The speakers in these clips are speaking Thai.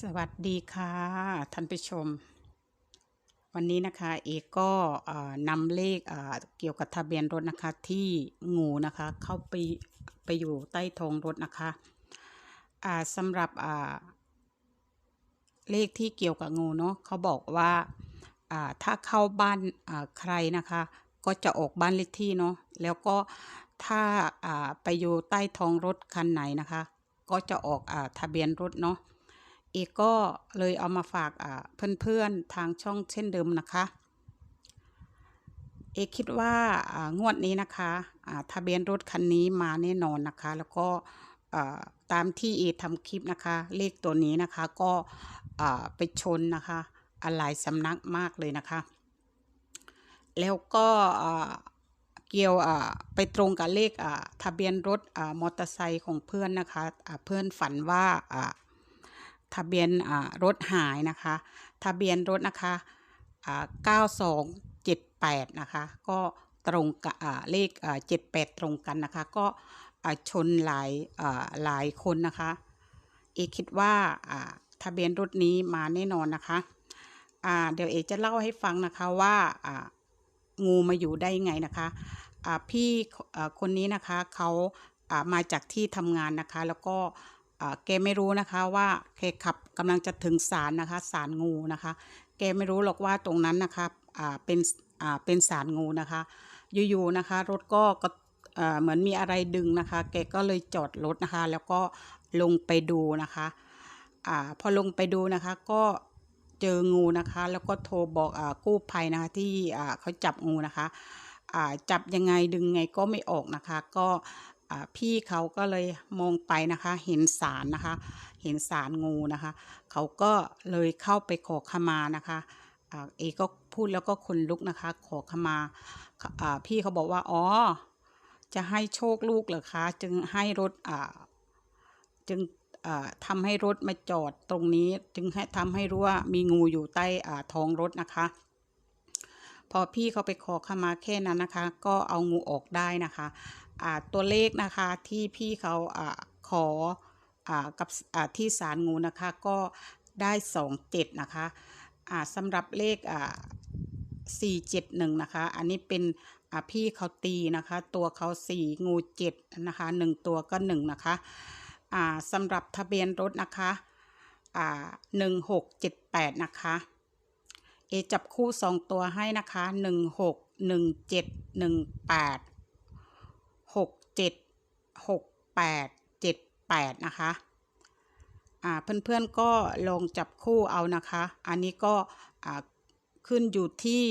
สวัสดีค่ะท่านผู้ชม วันนี้นะคะเอกก็นำเลขเกี่ยวกับทะเบียนรถนะคะที่งูนะคะเข้าไปไปอยู่ใต้ท้องรถนะคะสำหรับเลขที่เกี่ยวกับงูเนาะเขาบอกว่าถ้าเข้าบ้านใครนะคะ ก็จะออกบ้านเลขที่เนาะแล้วก็ถ้าไปอยู่ใต้ท้องรถคันไหนนะคะ ก็จะออกอทะเบียนรถเนาะ เอกก็เลยเอามาฝากเพื่อนๆทางช่องเช่นเดิมนะคะ เอกคิดว่างวดนี้นะคะทะเบียนรถคันนี้มาแน่นอนนะคะ แล้วก็ตามที่เอทำคลิปนะคะ เลขตัวนี้นะคะก็ไปชนนะคะอะหลายสำนักมากเลยนะคะ แล้วก็เกี่ยวไปตรงกับเลขทะเบียนรถอมอเตอร์ไซค์ของเพื่อนนะคะอ่าเพื่อนฝันว่า ทะเบียนรถหายนะคะ ทะเบียนรถนะคะ9278 นะคะ ก็ตรงกับเลข 78 ตรงกันนะคะ ก็ชนหลายหลายคนนะคะ เอคิดว่าทะเบียนรถนี้มาแน่นอนนะคะเดี๋ยวเอจะเล่าให้ฟังนะคะว่างูมาอยู่ได้ไงนะคะพี่คนนี้นะคะเขามาจากที่ทำงานนะคะ แล้วก็ แกไม่รู้นะคะว่าแกขับกำลังจะถึงศาลนะคะศาลงูนะคะ แกไม่รู้หรอกว่าตรงนั้นนะคะเป็นเป็นศาลงูนะคะ อยู่ๆนะคะรถก็ก็เหมือนมีอะไรดึงนะคะ แกก็เลยจอดรถนะคะ แล้วก็ลงไปดูนะคะอพอลงไปดูนะคะก็เจองูนะคะ แล้วก็โทรบอกอกู้ภัยนะคะที่เขาจับงูนะคะจับยังไงดึงไงก็ไม่ออกนะคะ ก็ พี่เขาก็เลยมองไปนะคะ เห็นสารนะคะ เห็นสารงูนะคะ เขาก็เลยเข้าไปขอขมานะคะเอก็พูดแล้วก็คนลุกนะคะ ขอขมาพี่เขาบอกว่า อ๋อ จะให้โชคลูกเหรอคะ จึงให้รถจึงอ่าทำให้รถมาจอดตรงนี้ จึงให้ทำให้รู้ว่ามีงูอยู่ใต้ท้องรถนะคะ พอพี่เขาไปขอขมาแค่นั้นนะคะ ก็เอางูออกได้นะคะอ่าตัวเลขนะคะที่พี่เขาอขออกับที่สารงูนะคะก็ได้สองเจ็ดนะคะสำหรับเลขสี่เจ็ดหนึ่งนะคะ อันนี้เป็นพี่เขาตีนะคะ ตัวเขาสี่งูเจ็ดนะคะหนึ่งตัวก็หนึ่งนะคะสำหรับทะเบียนรถนะคะหนึ่งหกเจ็ดแปดนะคะ เอจับคู่สองตัวให้นะคะหนึ่งหกหนึ่งเจ็ดหนึ่งแปดหกเจ็ดหกแปดเจ็ดแปดนะคะอ่าเพื่อนๆก็ลองจับคู่เอานะคะ อันนี้ก็อ่าขึ้นอยู่ที่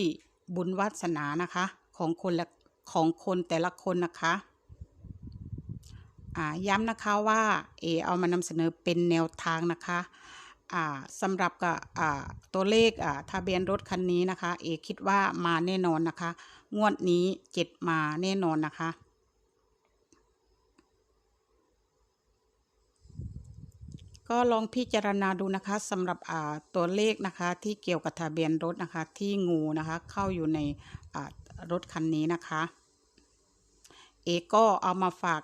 บุญวาสนานะคะของคนละของคนแต่ละคนนะคะอ่าย้ำนะคะว่าเอเอามานำเสนอเป็นแนวทางนะคะ สำหรับกับตัวเลขทะเบียนรถคันนี้นะคะ เอคิดว่ามาแน่นอนนะคะ งวดนี้เจ็ดมาแน่นอนนะคะก็ลองพิจารณาดูนะคะสำหรับตัวเลขนะคะที่เกี่ยวกับทะเบียนรถนะคะที่งูนะคะเข้าอยู่ในรถคันนี้นะคะเอก็เอามาฝาก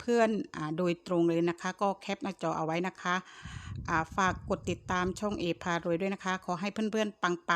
เพื่อนๆโดยตรงเลยนะคะ ก็แคปหน้าจอเอาไว้นะคะ ฝากกดติดตามช่องเอพารวยด้วยนะคะ ขอให้เพื่อนๆ ปังๆ